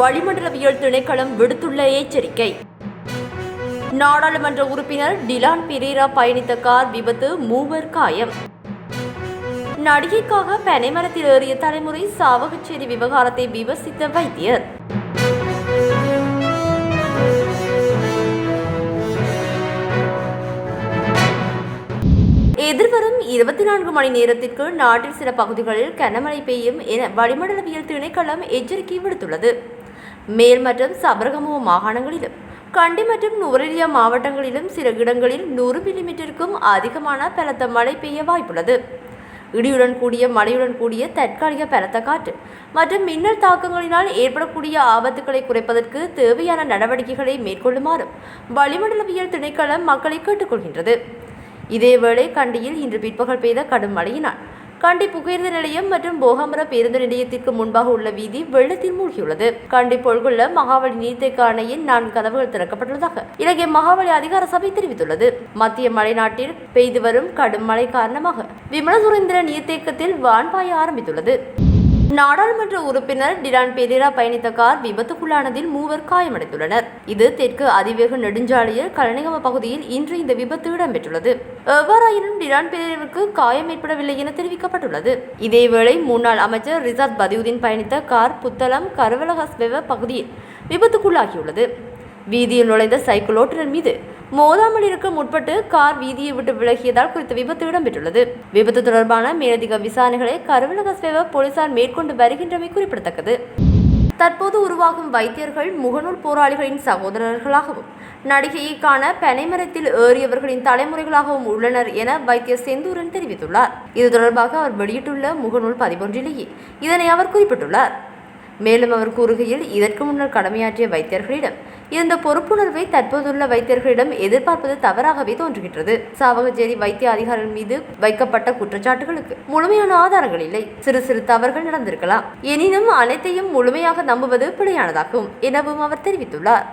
வளிமண்டலவியல் திணைக்களம் விடுத்துள்ள எச்சரிக்கை. நாடாளுமன்ற உறுப்பினர் டிலான் பிரீரா பயணித்த கார் விபத்து மூவர் காயம். நடிகைக்காக பனைமரத்தில் ஏறிய தலைமுறை சாவகச்சேரி விவகாரத்தை விமர்சித்த வைத்தியர். எதிர்வரும் இருபத்தி நான்கு மணி நேரத்திற்கு நாட்டில் சில பகுதிகளில் கனமழை பெய்யும் என வளிமண்டலவியல் திணைக்களம் எச்சரிக்கை விடுத்துள்ளது. மேல் மற்றும் சபரகமுவ மாகாணங்களிலும் கண்டி மற்றும் நுவரெலியா மாவட்டங்களிலும் சில இடங்களில் நூறு மில்லிமீட்டருக்கும் அதிகமான பலத்த மழை பெய்ய வாய்ப்புள்ளது இடியுடன் கூடிய மழையுடன் கூடிய தற்காலிக பலத்த காற்று மற்றும் மின்னல் தாக்கங்களினால் ஏற்படக்கூடிய ஆபத்துக்களை குறைப்பதற்கு தேவையான நடவடிக்கைகளை மேற்கொள்ளுமாறும் வளிமண்டலவியல் திணைக்களம் மக்களை கேட்டுக்கொள்கின்றது இதேவேளை கண்டியில் இன்று பிற்பகல் பெய்த கடும் மழையினால் கண்டி புகையிரத நிலையம் மற்றும் போகமர பேருந்து நிலையத்திற்கு முன்பாக உள்ள வீதி வெள்ளத்தில் மூழ்கியுள்ளது. கண்டி பொழுகுள்ள மகாவலி நீர்த்தேக்க அணையின் நான்கு கதவுகள் திறக்கப்பட்டுள்ளதாக இலங்கை மகாவலி அதிகார சபை தெரிவித்துள்ளது. மத்திய மலைநாட்டில் பெய்து வரும் கடும் மழை காரணமாக விமல சுரேந்திர நீர்த்தேக்கத்தில் வான்பாய ஆரம்பித்துள்ளது. நாடாளுமன்ற உறுப்பினர் டிரான் பெரேரா பயணித்த கார் விபத்துக்குள்ளானதில் மூவர் காயமடைந்துள்ளனர். இது தெற்கு அதிவேக நெடுஞ்சாலையில் கலனிகம பகுதியில் இன்று இந்த விபத்து இடம்பெற்றுள்ளது. எவ்வாறாயினும் டிரான் பெரேராவுக்கு காயம் ஏற்படவில்லை என தெரிவிக்கப்பட்டுள்ளது. இதேவேளை முன்னாள் அமைச்சர் ரிசாத் பதியுதீன் பயணித்த கார் புத்தளம் கருவலகஸ்வெவ பகுதியில் விபத்துக்குள்ளாகியுள்ளது. வீதியில் நுழைந்த சைக்கிள் ஓட்டுநர் மீது மோதாமல் இருக்க முற்பட்டு கார் வீதியை விட்டு விலகியதால் குறித்த விபத்து இடம்பெற்றுள்ளது. விபத்து தொடர்பான மேலதிக விசாரணைகளை கருவலகஸ்வேவ போலீசார் மேற்கொண்டு வருகின்றமை குறிப்பிடத்தக்கது. தற்போது உருவாகும் வைத்தியர்கள் முகநூல் போராளிகளின் சகோதரர்களாகவும் நடிகையை காண பனைமரத்தில் ஏறியவர்களின் தலைமுறைகளாகவும் உள்ளனர் என வைத்தியர் செந்தூரன் தெரிவித்துள்ளார். இது தொடர்பாக அவர் வெளியிட்டுள்ள முகநூல் பதிவொன்றிலேயே இதனை அவர் குறிப்பிட்டுள்ளார். மேலும் அவர் கூறுகையில் இதற்கு முன்னர் கடமையாற்றிய வைத்தியர்களிடம் இருந்த பொறுப்புணர்வை தற்போதுள்ள வைத்தியர்களிடம் எதிர்பார்ப்பது தவறாகவே தோன்றுகின்றது. சாவகச்சேரி வைத்திய அதிகாரிகள் மீது வைக்கப்பட்ட குற்றச்சாட்டுகளுக்கு முழுமையான ஆதாரங்கள் இல்லை. சிறு சிறு தவறுகள் நடந்திருக்கலாம். எனினும் அனைத்தையும் முழுமையாக நம்புவது பிழையானதாகும் எனவும் அவர் தெரிவித்துள்ளார்.